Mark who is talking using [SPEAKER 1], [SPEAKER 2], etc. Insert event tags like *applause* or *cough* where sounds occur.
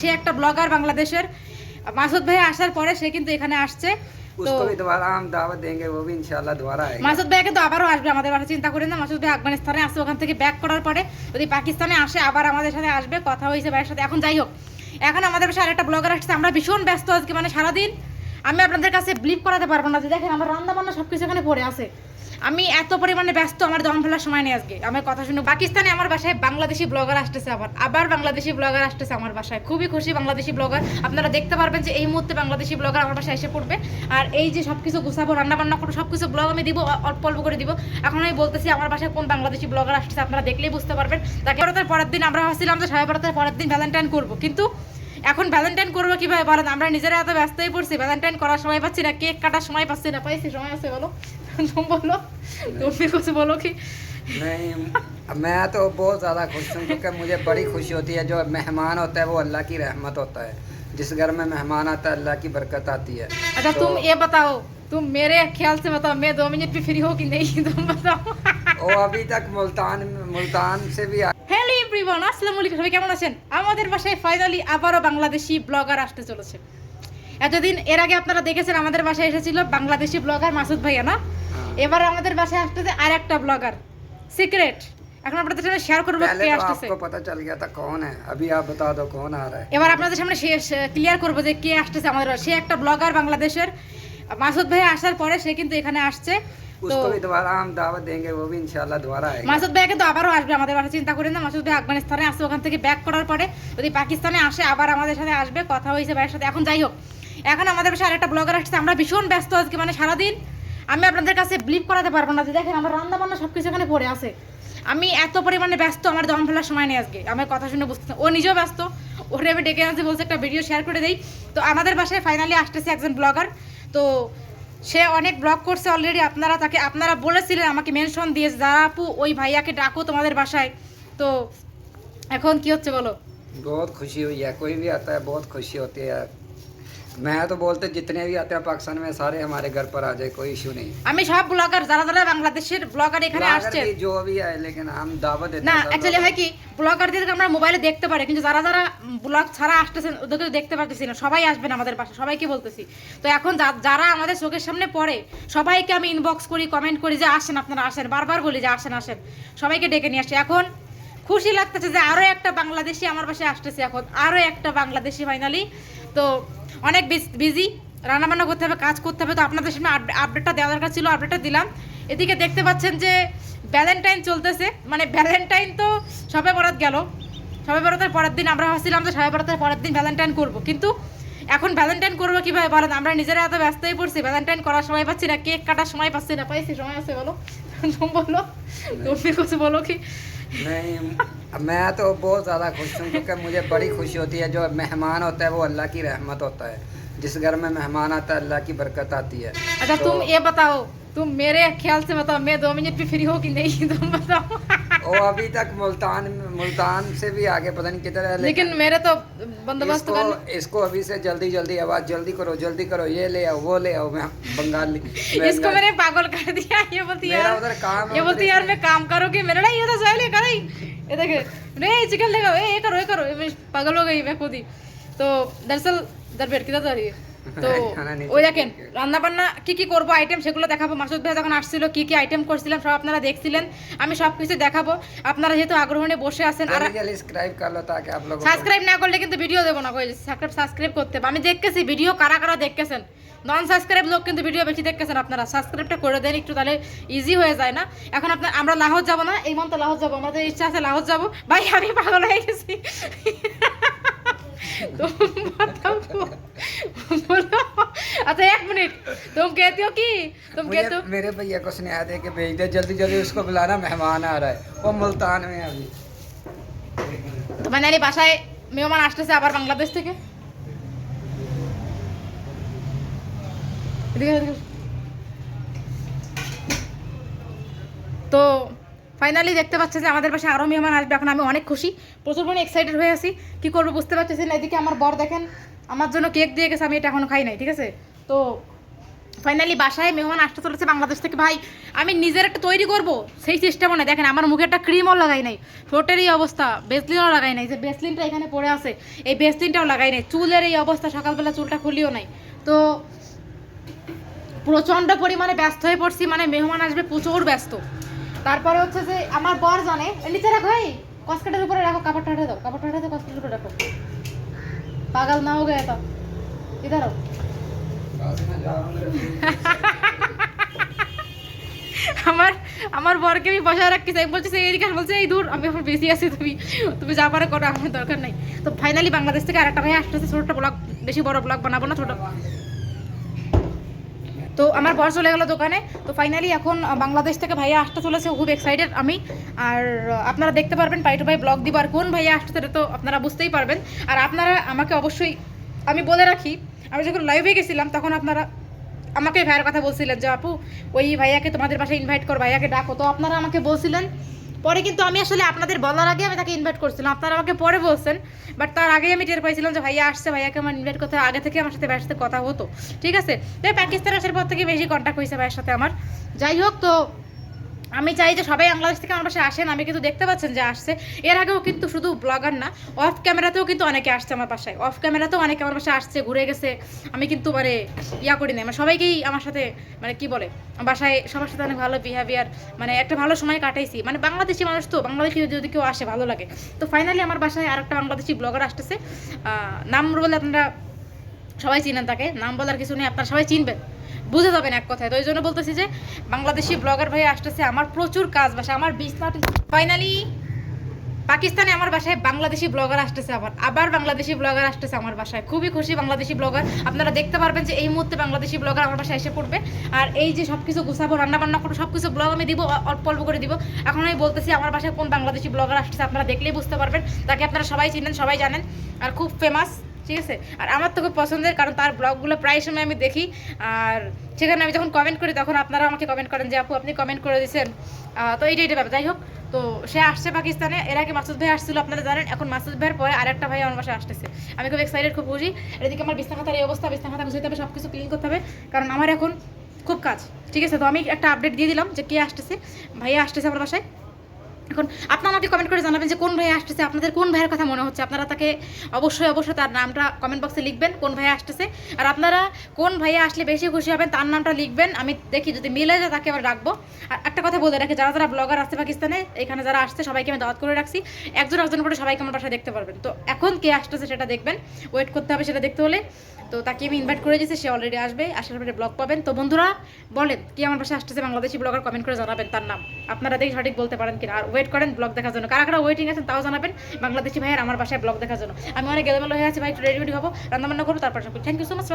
[SPEAKER 1] সে একটা ব্লগার বাংলাদেশের। মাসুদ ভাই আসার পরে সে কিন্তু এখানে আসছে। আসে ওখান থেকে ব্যাক করার পরে যদি পাকিস্তানে আসে আবার আমাদের সাথে আসবে কথা হয়েছে সাথে। এখন যাই হোক এখন আমাদের ব্লগার আসছে আমরা ভীষণ আজকে মানে সারাদিন। আমি আপনাদের কাছে ব্লিপ করাতে পারব না দেখেন আমার রান্না বান্না সবকিছু এখানে পড়ে আছে। আমি এত পরিমাণে ব্যস্ত, আমার দম ফেলার সময় নেই আজকে। আমার কথা শুনে পাকিস্তানে আমার বাসায় বাংলাদেশি ব্লগার আসতেছে আবার। আবার বাংলাদেশি ব্লগার আসতেছে আমার বাসায়। খুবই খুশি বাংলাদেশি ব্লগার আপনারা দেখতে পারবেন যে এই মুহূর্তে বাংলাদেশি ব্লগার আমার বাসায় এসে পড়বে। আর এই যে সব কিছু গুছাবো রান্না বান্না করব সব কিছু ব্লগ আমি দিব অল্প অল্প করে দিব। এখন আমি বলতেছি আমার বাসায় কোন বাংলাদেশি ব্লগার আসতেছে আপনারা দেখলেই বুঝতে পারবেন। তাকে পরের দিন আমরা ভাবছিলাম যে ভারতের পরের দিন ভ্যালেন্টাইন করব। কিন্তু এখন ভ্যালেন্টাইন করবো কিভাবে বলেন আমরা নিজেরা এত ব্যস্ত হয়ে পড়ছি ভ্যালেন্টাইন করার সময় পাচ্ছি না কেক কাটার সময় পাচ্ছি না পাইছি সময় আছে বলো तुम बोलो तुम भी कुछ बोलो कि
[SPEAKER 2] नहीं मैं तो बहुत ज़्यादा खुश हूँ क्योंकि मुझे बड़ी खुशी होती है जो मेहमान होता है वो अल्लाह की रहमत होता है जिस घर में मेहमान आता है अल्लाह की बरकत आती है
[SPEAKER 1] अच्छा
[SPEAKER 2] तो
[SPEAKER 1] तुम ये बताओ तुम मेरे ख्याल से बताओ मैं दो मिनट भी फ्री हो कि नहीं तुम बताओ
[SPEAKER 2] वो अभी तक मुल्तान मुल्तान से भी आ-
[SPEAKER 1] হ্যালো এভরিওয়ান আসসালামু আলাইকুম সবাই কেমন আছেন আমাদের বাসায় ফাইনালি আবারও বাংলাদেশি ব্লগার আসতে চলেছে এতদিন এর আগে আপনারা দেখেছেন আমাদের বাসায় এসেছিল বাংলাদেশি ব্লগার মাসুদ ভাইয়া না
[SPEAKER 2] हाँ।
[SPEAKER 1] এবার আমাদের বাসায় আসতেছে আর একটা ব্লগার সিক্রেট এখন আপনাদের সামনে শেয়ার করবো
[SPEAKER 2] पहले
[SPEAKER 1] কে
[SPEAKER 2] तो
[SPEAKER 1] আসতেছে
[SPEAKER 2] आपको पता चल गया था कौन है अभी आप बता दो कौन आ रहा है
[SPEAKER 1] এবার আপনাদের সামনে শেষ ক্লিয়ার করবো যে কে আসতেছে আমাদের বাসায়। সে একটা ব্লগার বাংলাদেশের মাসুদ ভাই আসার পরে সে কিন্তু এখানে আসছে তো
[SPEAKER 2] उसको भी दोबारा हम दावत देंगे वो भी इंशाल्लाह दोबारा आएगा
[SPEAKER 1] মাসুদ ভাই কিন্তু আবারও আসবে আমাদের বাসায় চিন্তা করেন না মাসুদ ভাই আফগানিস্তানে আসছে ওখান থেকে ব্যাক করার পরে যদি পাকিস্তানে আসে আবার আমাদের সাথে আসবে কথা হয়েছে ভাইয়ের সাথে এখন যাই হোক এখন আমাদের বাসায় আরেকটা ব্লগার আসছে আমরা ভীষণ ব্যস্ত আজকে মানে সারাদিন আমি আপনাদের কাছে ব্লিপ করাতে পারবো না যে দেখেন আমার রান্না বান্না সব কিছু এখানে পড়ে আছে আমি এত পরিমাণে ব্যস্ত আমার দম ফেলার সময় নেই আজকে আমার কথা শুনে বুঝতে ও নিজেও ব্যস্ত ওরে আমি ডেকে আনছি বলছে একটা ভিডিও শেয়ার করে দেই তো আমাদের বাসায় ফাইনালি আসতেছে একজন ব্লগার তো সে অনেক ব্লগ করছে অলরেডি আপনারা তাকে আপনারা বলেছিলেন আমাকে মেনশন দিয়ে যারা আপু ওই ভাইয়াকে ডাকো তোমাদের বাসায় তো এখন কি হচ্ছে বলো
[SPEAKER 2] बहुत खुशी हुई है कोई भी आता है बहुत खुशी होती है मैं तो बोलते जितने भी आते हैं पाकिस्तान में सारे हमारे घर पर आ जाए कोई इशू नहीं
[SPEAKER 1] আমি সব ব্লগার যারা যারা বাংলাদেশের ব্লগার এখানে
[SPEAKER 2] ब्लॉगर
[SPEAKER 1] আসছে
[SPEAKER 2] भी जो भी है लेकिन हम दावत देते
[SPEAKER 1] না
[SPEAKER 2] हैं सब
[SPEAKER 1] অ্যাকচুয়ালি
[SPEAKER 2] लोगों
[SPEAKER 1] হয় কি ব্লগারদেরকে আমরা মোবাইলে দেখতে পারি কিন্তু যারা যারা ব্লগ ছাড়া আসতেছেন ওদেরকে তো দেখতে পারতেছি না সবাই আসবেন আমাদের পাশে সবাইকে বলতেছি তো এখন যা- যারা আমাদের চোখের সামনে পড়ে সবাইকে আমি ইনবক্স করি কমেন্ট করি যে আসেন আপনারা আসেন বারবার বলি যে আসেন আসেন সবাইকে ডেকে নিয়ে আসি এখন খুশি লাগতেছে যে আরও একটা বাংলাদেশি আমার পাশে আসতেছে এখন আরও একটা বাংলাদেশি ফাইনালি তো অনেক বিজি রান্নাবান্না করতে হবে কাজ করতে হবে তো আপনাদের সামনে আপডেটটা দেওয়া দরকার ছিল আপডেটটা দিলাম। এদিকে দেখতে পাচ্ছেন যে ভ্যালেন্টাইন চলতেছে মানে ভ্যালেন্টাইন তো সবে বরাত গেল। সবে বরাতের পরের দিন আমরা ভাবছিলাম যে সবে বরাতের পরের দিন ভ্যালেন্টাইন করব কিন্তু এখন ভ্যালেন্টাইন করব কীভাবে বলেন? আমরা নিজেরা এত ব্যস্ত হয়ে পড়ছি ভ্যালেন্টাইন করার সময় পাচ্ছি না কেক কাটার সময় পাচ্ছি না পাইছি সময় আছে বলো? তুমি *laughs* বলো তুমি কিছু বলো কি?
[SPEAKER 2] मैं तो बहुत ज़्यादा खुश हूँ क्योंकि मुझे बड़ी खुशी होती है। जो मेहमान होता है वो अल्लाह की रहमत होता है। जिस घर में मेहमान आता है अल्लाह की बरकत आती है।
[SPEAKER 1] अच्छा
[SPEAKER 2] तो
[SPEAKER 1] तुम ये बताओ तुम मेरे ख्याल से बताओ मैं दो मिनट भी फ्री हो कि नहीं? *laughs* तुम बताओ।
[SPEAKER 2] वो अभी तक मुल्तान मुल्तान से भी आगे पता नहीं किधर है
[SPEAKER 1] लेकिन, लेकिन मेरे तो बंदोबस्त
[SPEAKER 2] इसको, इसको अभी से जल्दी जल्दी आवाज़ जल्दी करो जल्दी करो ये ले आओ वो ले आओ मैं बंगाल *laughs*
[SPEAKER 1] इसको मैंने पागल कर दिया ये बोलती यार
[SPEAKER 2] उधर काम
[SPEAKER 1] ये बोलती यार मैं काम करूँगी मेरे ना ये तो सहेली कर ये देखे रे चिकन लेगा ये करो ये करो पागल हो गई मैं खुद ही। तो दरअसल दर दरबेट किधर जा
[SPEAKER 2] रही है?
[SPEAKER 1] তো *laughs* ওই দেখেন রান্নাবান্না কি কি করব আইটেম সেগুলো দেখাবো। মাসুদ ভাই যখন আসছিল কি কি আইটেম করছিলাম সব আপনারা দেখছিলেন। আমি সব কিছু দেখাবো। আপনারা যেহেতু আগ্রহ নিয়ে বসে আছেন আর
[SPEAKER 2] সাবস্ক্রাইব করল তাকে আপনারা
[SPEAKER 1] সাবস্ক্রাইব না করলে কিন্তু ভিডিও দেবো না। কইলে সাবস্ক্রাইব সাবস্ক্রাইব করতে আমি দেখতেছি ভিডিও কারা কারা দেখতেছেন? নন সাবস্ক্রাইব লোক কিন্তু ভিডিও বেশি দেখতেছেন আপনারা। সাবস্ক্রাইবটা করে দেন একটু তাহলে ইজি হয়ে যায় না। এখন আপনার আমরা লাহোর যাব না এই মন্ত লাহোর যাব। আমাদের ইচ্ছা আছে লাহোর যাব। ভাই আমি পাগল হয়ে গেছি। *laughs* अच्छा एक मिनट तुम कहती हो कि तुम
[SPEAKER 2] मुझे
[SPEAKER 1] कहते हो
[SPEAKER 2] मेरे भैया को स्नेहा दे के भेज दे जल्दी जल्दी उसको बुलाना मेहमान आ रहा है वो मुल्तान में है अभी
[SPEAKER 1] তো মানে বাসায় মেহমান আসতেছে আবার বাংলাদেশ থেকে এদিকে, এদিকে। তো ফাইনালি দেখতে পাচ্ছে যে আমাদের পাশে আরও মেহমান আসবে এখন আমি অনেক খুশি প্রচুর পরিমাণে এক্সাইটেড হয়ে আছি কি করবো বুঝতে পারতেছি না এদিকে আমার বর দেখেন আমার জন্য কেক দিয়ে গেছে আমি এটা এখনো খাই নাই ঠিক আছে তো ফাইনালি বাসায় মেহমান আসতে চলেছে বাংলাদেশ থেকে। ভাই, আমি নিজের একটা তৈরি করব, সেই চেষ্টা মনে দেখেন, আমার মুখে একটা ক্রিমও লাগাই নাই। ঠোঁটের এই অবস্থা বেসলিনও লাগাই নাই। যে বেসলিনটা এখানে পড়ে আছে, এই বেসলিনটাও লাগাই নাই। চুলের এই অবস্থা, সকালবেলা চুলটা খুলিও নাই। তো প্রচণ্ড পরিমাণে ব্যস্ত হয়ে পড়ছি মানে মেহমান আসবে প্রচুর ব্যস্ত। তারপরে হচ্ছে যে, আমার বর জানে নিচে রাখো ভাই কসকাটের উপরে রাখো, কাপড়টা উঠে দাও, কাপড়টা উঠে দাও, কসকাটের উপরে রাখো। পাগল না হয়ে ইধারও আমার আমার বরকে আমি বসায় রাখতে চাই বলছে সেই এদিকে বলছে, এই দূর, আমি এখন বেশি আছি, তুমি তুমি যা পারো করো, আমার দরকার নাই। তো ফাইনালি বাংলাদেশ থেকে আরেকটা ভাই আসতেছে, ছোটটা ব্লগ বেশি বড় ব্লগ বানাবো না, ছোট। তো আমার বর চলে গেল দোকানে, তো ফাইনালি এখন বাংলাদেশ থেকে ভাইয়া আসতে চলেছে, খুব এক্সাইটেড আমি। আর আপনারা দেখতে পারবেন, পাই টু পাই ব্লগ দিব, আর কোন ভাইয়া আসতে তো আপনারা বুঝতেই পারবেন। আর আপনারা আমাকে অবশ্যই আমি বলে রাখি, আমি যখন লাইভে গেছিলাম, তখন আপনারা আমাকে ভাইয়ের কথা বলছিলেন যে, আপু, ওই ভাইয়াকে তোমাদের বাসায় ইনভাইট কর, ভাইয়াকে ডাকো। তো আপনারা আমাকে বলছিলেন। পরে কিন্তু আমি আসলে আপনাদের বলার আগে আমি তাকে ইনভাইট করছিলাম। আপনারা আমাকে পরে বলছেন বাট তার আগেই আমি টের পাইছিলাম যে, ভাইয়া আসছে, ভাইয়াকে আমার ইনভাইট করতে আগে থেকে আমার সাথে ভাইয়ের সাথে কথা হতো, ঠিক আছে? তাই পাকিস্তান আসার পর থেকে বেশি কন্ট্যাক্ট হয়েছে ভাইয়ের সাথে আমার। যাই হোক, তো আমি চাই যে সবাই বাংলাদেশ থেকে আমার বাসায় আসেন, আমি কিন্তু দেখতে পাচ্ছেন যে আসছে। এর আগেও কিন্তু শুধু ব্লগার না অফ ক্যামেরাতেও কিন্তু অনেকে আসছে আমার বাসায় অফ ক্যামেরাতেও অনেকে আমার বাসায় আসছে, ঘুরে গেছে। আমি কিন্তু মানে ইয়া করি না মানে সবাইকেই আমার সাথে মানে কি বলে, বাসায় সবার সাথে অনেক ভালো বিহেভিয়ার মানে একটা ভালো সময় কাটাইছি। মানে বাংলাদেশি মানুষ তো, বাংলাদেশি যদি কেউ আসে, ভালো লাগে। তো ফাইনালি আমার বাসায় আর একটা বাংলাদেশি ব্লগার আসতেছে। নাম বলে আপনারা সবাই চিনেন তাকে, নাম বলার কিছু নেই, আপনারা সবাই চিনবেন। বুঝে যাবেন এক কথায়। তো ওই জন্য বলতেছি যে, বাংলাদেশি ব্লগার ভাই আসতেছে, আমার প্রচুর কাজ বাসা আমার বিছনাটি ফাইনালি পাকিস্তানে আমার বাসায় বাংলাদেশি ব্লগার আসতেছে আবার। আবার বাংলাদেশি ব্লগার আসতেছে আমার বাসায়। খুবই খুশি বাংলাদেশি ব্লগার। আপনারা দেখতে পারবেন যে এই মুহূর্তে বাংলাদেশি ব্লগার আমার বাসায় এসে পড়বে। আর এই যে সব কিছু গুছাবো রান্না বান্না করব সব কিছু ব্লগ আমি দিব অল্প অল্প করে দিব। এখন আমি বলতেছি, আমার বাসায় কোন বাংলাদেশি ব্লগার আসতেছে আপনারা দেখলেই বুঝতে পারবেন। তাকে আপনারা সবাই চিনেন, সবাই জানেন। আর খুব ফেমাস ঠিক আছে? আর আমার তো খুব পছন্দের, কারণ তার ব্লগগুলো প্রায় সময় আমি দেখি। আর সেখানে আমি যখন কমেন্ট করি, তখন আপনারা আমাকে কমেন্ট করেন যে, আপু, আপনি কমেন্ট করে দিয়েছেন। তো এইটা এইটা ব্যাপার। যাই হোক, তো সে আসছে পাকিস্তানে। এর আগে মাসুদ ভাই আসছিল, আপনারা জানেন, এখন মাসুদ ভাইয়ের পরে আরেকটা ভাই আমার বাসায় আসতেছে। আমি খুব এক্সাইটেড খুব বুঝি এদিকে আমার বিছনা খাতার এই অবস্থা, বিছনা খাতা গুছাইতে হবে সব কিছু ক্লিন করতে হবে, কারণ আমার এখন খুব কাজ। ঠিক আছে, তো আমি একটা আপডেট দিয়ে দিলাম যে, কে আসতেছে। ভাইয়া আসতেছে আমার বাসায়। এখন আপনারা আমাকে কমেন্ট করে জানাবেন যে কোন ভাই আসতেছে, আপনাদের কোন ভাইয়ের কথা মনে হচ্ছে? আপনারা তাকে অবশ্যই অবশ্যই তার নামটা কমেন্ট বক্সে লিখবেন, কোন ভাই আসতেছে। আর আপনারা কোন ভাইয়া আসলে বেশি খুশি হবেন তার নামটা লিখবেন। আমি দেখি যদি মিলে যায় তাকে আবার রাখব আর একটা কথা বলে রাখি, যারা যারা ব্লগার আসছে পাকিস্তানে, এখানে যারা আসছে সবাইকে আমি দাওয়াত করে রাখছি। একজন একজন করে সবাইকে আমার বাসায় দেখতে পারবেন। তো এখন কে আসতেছে সেটা দেখবেন। ওয়েট করতে হবে সেটা দেখতে হলে। তো তাকে আমি ইনভাইট করে দিয়েছি, সে অলরেডি আসবে। আসার পরে ব্লগ পাবেন। তো বন্ধুরা, বলেন, কি আমার পাশে আসতেছে বাংলাদেশি ব্লগার কমেন্ট করে জানাবেন তার নাম। আপনারা দেখি সঠিক বলতে পারেন কিনা। আর ওয়েট করেন ব্লগ দেখার জন্য। কারা কারা ওয়েটিং আছেন তাও জানাবেন। বাংলাদেশি ভাইয়ের আমার বাসায় ব্লগ দেখার জন্য। আমি অনেক গেলামেলো হয়ে আছি ভাই, একটু রেডি রেডি হব, রান্নাবান্না করব, তারপর থ্যাংক ইউ সো মাচ